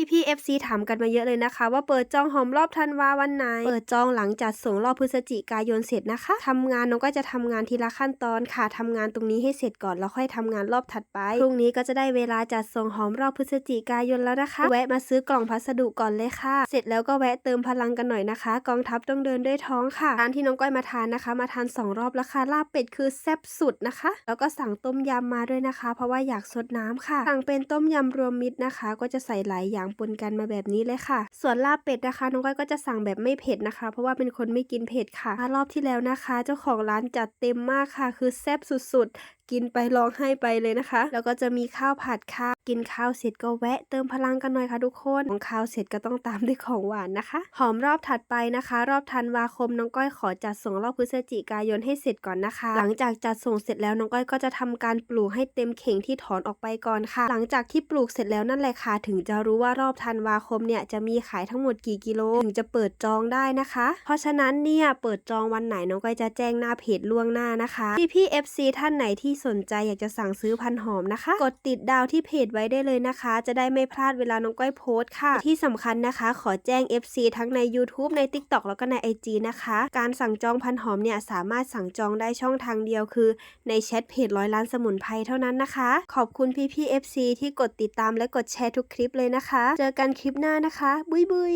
พี่พี่ FC ถามกันมาเยอะเลยนะคะ ว่าเปิดจองหอมรอบธันวาวันไหน เปิดจองหลังจัดส่งรอบพฤศจิกายนเสร็จนะคะทำงานน้องก็จะทำงานทีละขั้นตอนค่ะทำงานตรงนี้ให้เสร็จก่อนแล้วค่อยทำงานรอบถัดไป พรุ่งนี้ก็จะได้เวลาจัดส่งหอมรอบพฤศจิกายนแล้วนะคะ แวะมาซื้อกล่องพัสดุก่อนเลยค่ะ เสร็จแล้วก็แวะเติมพลังกันหน่อยนะคะ กองทัพต้องเดินด้วยท้องค่ะร้านที่น้องก้อยมาทานนะคะ มาทานสองรอบแล้วค่ะลาบเป็ดคือแซ่บสุดนะคะ แล้วก็สั่งต้มยำมาด้วยนะคะ เพราะว่าอยากซดน้ำค่ะ สั่งเป็นต้มยำรวมมิตรนะคะ ก็จะใส่หลายอย่างปนกันมาแบบนี้เลยค่ะ ส่วนลาบเป็ดนะคะน้องก้อยก็จะสั่งแบบไม่เผ็ดนะคะ เพราะว่าเป็นคนไม่กินเผ็ดค่ะรอบที่แล้วนะคะ เจ้าของร้านจัดเต็มมากค่ะ คือแซ่บสุดๆ กินไปร้องไห้ไปเลยนะคะ แล้วก็จะมีข้าวผัดค่ะกินข้าวเสร็จก็แวะเติมพลังกันหน่อยค่ะทุกคนของข้าวเสร็จก็ต้องตามด้วยของหวานนะคะ หอมรอบถัดไปนะคะ รอบธันวาคมน้องก้อยขอจัดส่งรอบพฤศจิกายนให้เสร็จก่อนนะคะ หลังจากจัดส่งเสร็จแล้วน้องก้อยก็จะทำการปลูกให้เต็มเข่งที่ถอนออกไปก่อนค่ะ หลังจากที่ปลูกเสร็จแล้วนั่นแหละค่ะถึงจะรู้ว่ารอบธันวาคมเนี่ยจะมีขายทั้งหมดกี่กิโลถึงจะเปิดจองได้นะคะ เพราะฉะนั้นเนี่ยเปิดจองวันไหนน้องก้อยจะแจ้งหน้าเพจล่วงหน้านะคะพี่พี่ FC ท่านไหนที่สนใจอยากจะสั่งซื้อพันหอมนะคะ กดติดดาวที่เพจไว้ได้เลยนะคะ จะได้ไม่พลาดเวลาน้องก้อยโพสต์ค่ะ ที่สำคัญนะคะ ขอแจ้ง FC ทั้งใน YouTube ใน TikTok แล้วก็ใน IG นะคะ การสั่งจองพันหอมเนี่ยสามารถสั่งจองได้ช่องทางเดียวคือ ในแชทเพจร้อยล้านสมุนไพรเท่านั้นนะคะ ขอบคุณพี่พี่ FC ที่กดติดตามและกดแชร์ทุกคลิปเลยนะคะ เจอกันคลิปหน้านะคะ บุยบุย